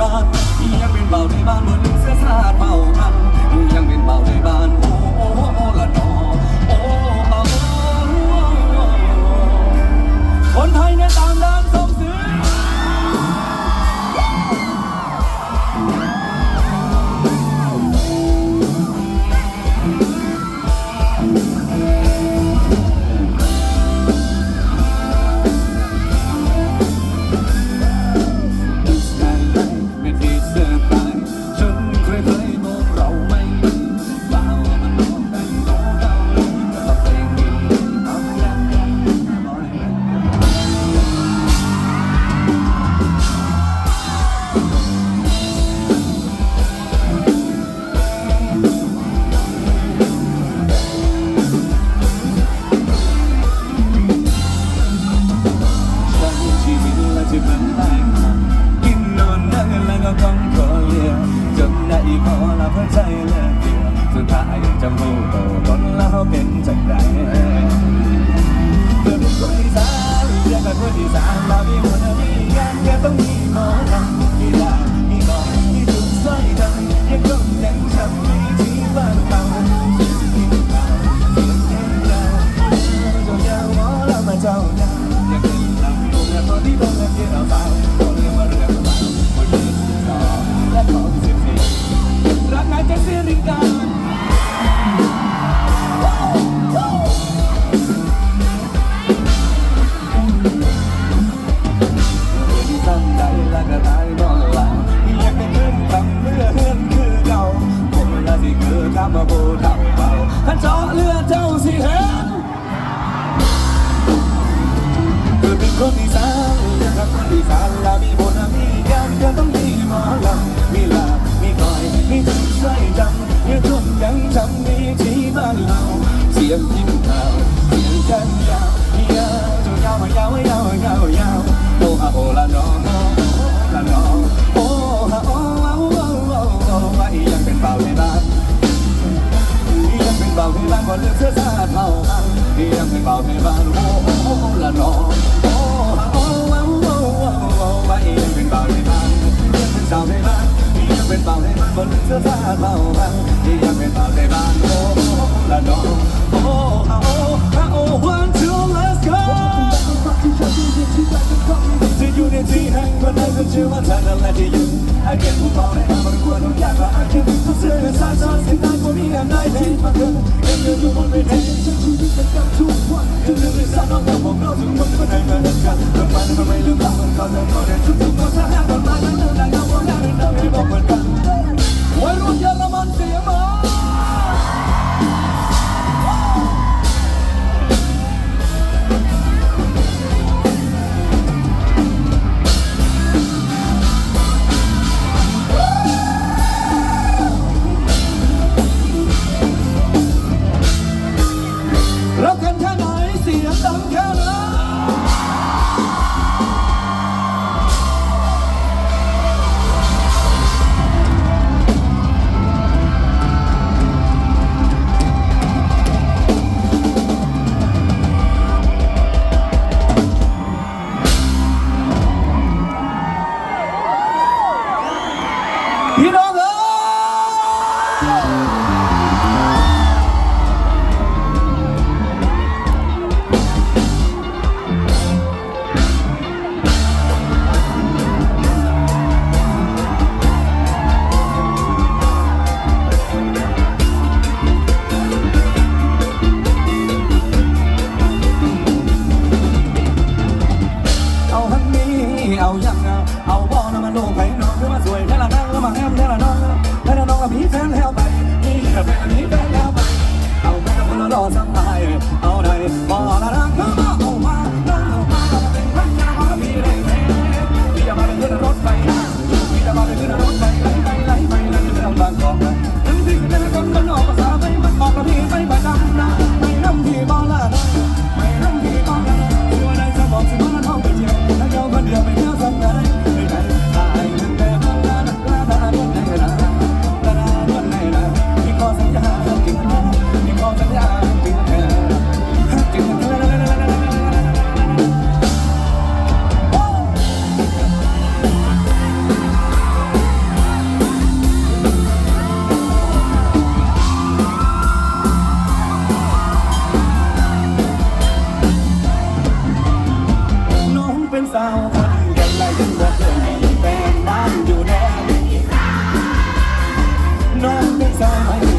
บ้านยังเป็นเบาในบ้านเหมือน อีกคนละเลิกเดียวสุดท้ายจะมูโตล้นแล้วเป็นจังไรเพื่อเป็นคนอีสานเรียกกันคนอีสานเรามีหัวหน้ามีงานแค่ต้องมีหมอลำมีลามีหมอมีจุดสร้อยดังยังคงยังช้ำมีที่บ้านเราเสียงที่เราเสียงเพลงเราเจ้าเยาวหมอลำมาเจ้าเยาอยากเป็นลำลูกและตัวที่ต้องเล่นที่เราเฝ้า กน อกเสื้อผ้าเท่ากันยังเป็นเบาที่บ้านโอ้โอ้ละน้องโอ้ฮะโอ้ฮะโอ้ one two let's go จะอยู่ในที่แห่งคนนั้นก็ชื่อว่าเธอนั่นแหละที่อยู่ไอ้เก็บผู้บอกให้มาประกวดทุกอย่างว่าไอ้เก็บทุกเสื้อสายสอนสิ่งนั้นก็มีกันได้ที่มาเกินเอ็มอยู่บนเวทีฉันชีวิตเป็นกับทุกวันจะเลือกในสาว น้องกับผมเราทุกคนคน áo nhăn áo bò, nó mà đồ thấy nó, cứ mà rồi thế là nó, mà em, thế là nó, thế là nó là bí thế เอามาพอรอสัก on my